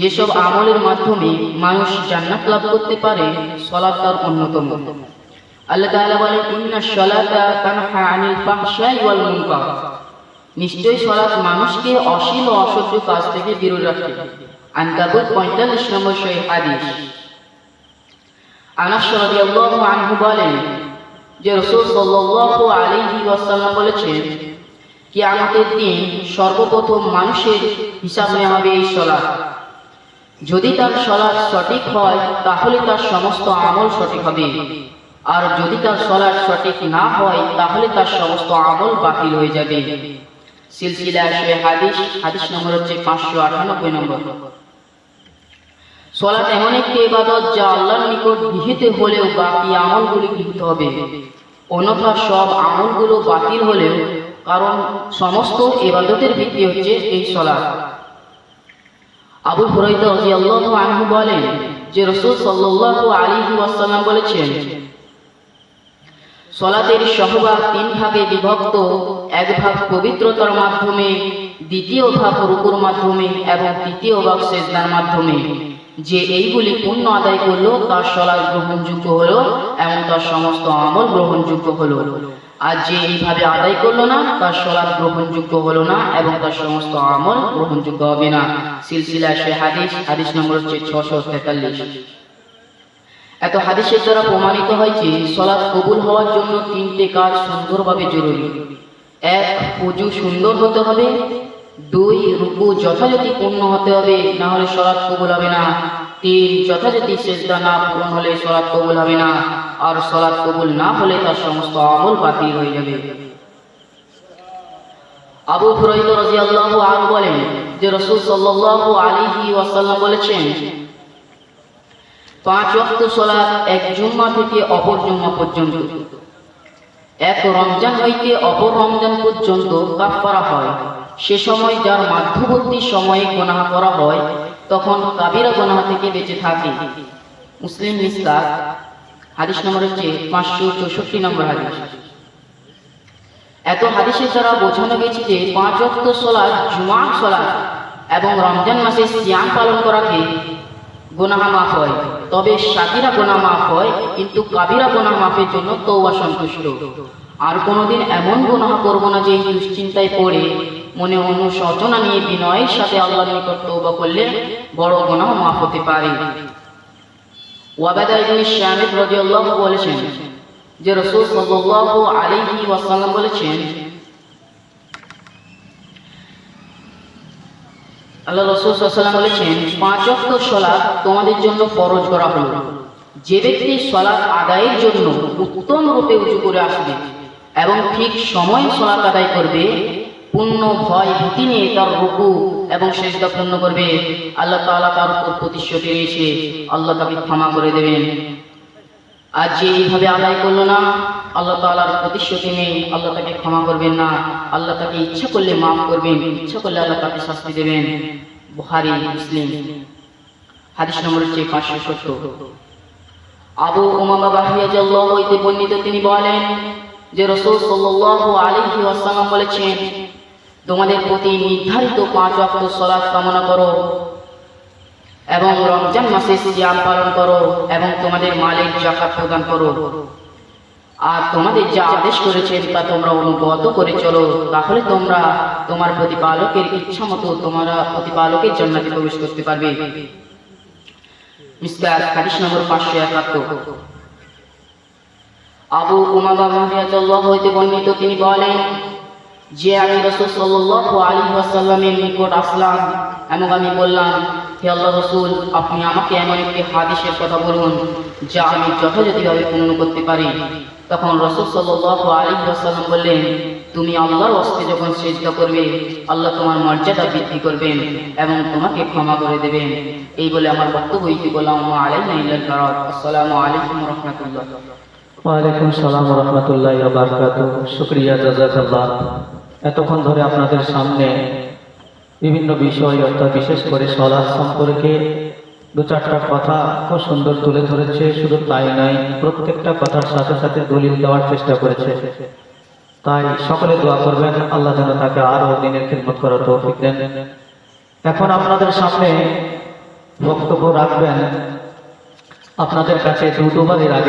যেসব আমলের মাধ্যমে মানুষ জান্নাত লাভ করতে পারে সলাৎ তার অন্যতম। আল্লাহ তাআলা বলেন ইন্না সলাতা তানহা আনিল ফাহশাই ওয়াল মুনকার। নিশ্চয়ই সলাৎ মানুষকে অশ্লীল ও অসহ্য কাজ থেকে বিরত রাখে। আনকাবুত পঁয়তাল্লিশ নম্বর সহি হাদিস। আনাস রাদিয়াল্লাহু আনহু বলেন যে রাসূল সাল্লাল্লাহু আলাইহি ওয়াসাল্লাম বলেছেন কিয়ামতের দিন সর্বপ্রথম মানুষের হিসাব নেওয়া হবে এই সলাৎ। যদি তার সলাৎ সঠিক হয়, তাহলে তার সমস্ত আমল সঠিক হবে। আর যদি তার সলাৎ সঠিক না হয়, তাহলে তার সমস্ত আমল বাতিল হয়ে যাবে। সিলসিলা সে হাদিস হাদিস নম্বর হচ্ছে পাঁচশো আটানব্বই নম্বর। সলাৎ এমন একটি ইবাদত যা আল্লাহর নিকট গৃহীত হলেও বাকি আমলগুলি গৃহীত হবে। অন্যথা সব আমলগুলো বাতিল হলেও, কারণ সমস্ত ইবাদতের ভিত্তি হচ্ছে এই সলাৎ। আবু হুরাইদা রাদিয়াল্লাহু আনহু বলেন যে রাসূল সাল্লাল্লাহু আলাইহি ওয়াসাল্লাম বলেছেন, সলাতের সহভাগ তিন ভাগে বিভক্ত, এক ভাগ পবিত্রতার মাধ্যমে, দ্বিতীয় ভাগ রুকুর মাধ্যমে এবং তৃতীয় ভাগ সেজদার মাধ্যমে। যে এইগুলি পূর্ণ আদায় করল, তার সলাৎ গ্রহণযোগ্য হলো, এবং তার সমস্ত আমল গ্রহণযোগ্য হলো। আর যে এইভাবে আদায় করল না, তার সলাৎ গ্রহণযোগ্য হলো না, এবং তার সমস্ত আমল গ্রহণযোগ্য হবে না। সিলসিলা সে হাদিস হাদিস নম্বর হচ্ছে ছশো তেতাল্লিশ। এত হাদিসের দ্বারা প্রমাণিত হয় যে, সলাৎ কবুল হওয়ার জন্য তিনটে কাজ সুন্দরভাবে জরুরি। এক পুজো সুন্দর হতে হবে। দুই রুকু যথাযথি পূর্ণ হতে হবে, না হলে সলাৎ কবুল হবে না। তিন, যথাযথি সেজদা না পূরণ হলে সলাৎ কবুল হবে না। আর সলাৎ কবুল না হলে তার সমস্ত আমল বাতিল হয়ে যাবে। আবু হুরাইরা রাদিয়াল্লাহু আনহু বলেন যে রাসূল সাল্লাল্লাহু আলাইহি ওয়াসাল্লাম বলেছেন, পাঁচ ওয়াক্ত সালাত এক জুম্মা থেকে অপর জুম্মা পর্যন্ত। এক রমজান হইতে অপর রমজান পর্যন্ত কাফারা হয়। সে সময় যার মাধ্যবর্তী সময়ে গোনাহ করা হয়, তখন কাবিরা গোনাহ থেকে বেঁচে থাকে। মুসলিম মিসকাত হাদিস নম্বর হচ্ছে পাঁচশো চৌষট্টি নম্বর হাদিস। এত হাদিসের দ্বারা বোঝানো গেছে যে পাঁচ ওয়াক্ত সালাত জুমার সালাত এবং রমজান মাসে সিয়াম পালন করাকে গোনাহ মাফ হয়। তবে সাকিরা গোনা মাফ হয়, কিন্তু কাবিরা গোনা মাফের জন্য তৌবা সন্তুষ্ট। আর কোনোদিন এমন গোনাহ করব না যে দুশ্চিন্তায় পড়ে মনে অনুশোচনা নিয়ে বিনয়ের সাথে আল্লাহর নিকট তৌবা করলে বড় গোনাহ মাফ হতে পারে। বলেছেন যে রাসূল সাল্লাল্লাহু আলাইহি ওয়াসাল্লাম বলেছেন আল্লাহ রসুল সাল্লাম বলেছেন, পাঁচ অক্ট সলাৎ তোমাদের জন্য ফরজ করা হলো। যে ব্যক্তি সলাৎ আদায়ের জন্য উত্তম রূপে উঁচু করে আসবে এবং ঠিক সময় সলাৎ আদায় করবে, পূর্ণ ভয় ভীতি নিয়ে তার রুকু এবং সেজদা পূর্ণ করবে। আল্লাহ তাআলা তার উপর প্রতিশ্রুতি রয়েছে আল্লাহ তাকে ক্ষমা করে দেবেন। আর যে এইভাবে আদায় করল না, আল্লাহ তাআলার প্রতিশ্রুতি নেই আল্লাহ তাকে ক্ষমা করবেন না। আল্লাহ তাকে ইচ্ছা করলে মাফ করবেন, ইচ্ছা করলে আল্লাহ তাকে শাস্তি দেবেন। বুখারী, মুসলিম। হাদিস নম্বর হচ্ছে পাঁচশো সত্তর। আবু উমামা বাহিয়াজাল্লাহ হইতে বর্ণিত তিনি বলেন যে রসুল সাল্লাল্লাহু আলাইহি ওয়াসাল্লাম বলেছেন, তোমাদের প্রতি নির্ধারিত পাঁচ ওয়াক্ত সালাত কামনা করো। এবং রমজান মাসে সিয়াম পালন করো এবং তোমাদের মালিক জাকাত প্রদান করো। আর তোমাদের যা আদেশ করেছেন তা তোমরা অনুগত করে চলো। তাহলে তোমরা তোমার প্রতিপালকের ইচ্ছা মতো তোমরা প্রতিপালকের জান্নাতে প্রবেশ করতে পারবে। মিসকাত হাদিস নম্বর পাঁচশো একাত্তর। আবু উমাবা হইতে বর্ণিত তিনি বলেন, যে আমি রাসূল সাল্লাল্লাহু আলাইহি ওয়াসাল্লামের নিকট আসলাম এবং আমি বললাম হে আল্লাহ রসুল, আপনি আমাকে এমন একটি হাদিসের কথা বলুন যা আমি যথাযথভাবে পূর্ণ করতে পারি। তখন রসুল সাল্লাল্লাহু আলাইহি ওয়াসাল্লাম বললেন, তুমি আল্লাহর হস্তে যখন চেষ্টা করবে, আল্লাহ তোমার মর্যাদা বৃদ্ধি করবেন এবং তোমাকে ক্ষমা করে দেবেন। এই বলে আমার বক্তব্য ইতি বললাম আসসালামু আলাইকুম রাহমাতুল্লাহ। ওয়ালাইকুম সালাম রহমতুল্লাহ বারকাত শুক্রিয়া জাজাকাল্লাহ এতক্ষণ ধরে আপনাদের সামনে বিভিন্ন বিষয়, অর্থাৎ বিশেষ করে সলাদ সম্পর্কে দু চারটা কথা খুব সুন্দর তুলে ধরেছে, শুধু তাই নয়, প্রত্যেকটা কথার সাথে সাথে দলিল দেওয়ার চেষ্টা করেছে। তাই সকলে দোয়া করবেন, আল্লাহ যেন তাকে আরও দিনের খিদমত করার তৌফিক দেন। এখন আপনাদের সামনে বক্তব্য রাখবেন। আপনাদের কাছে দু দুবারের আগে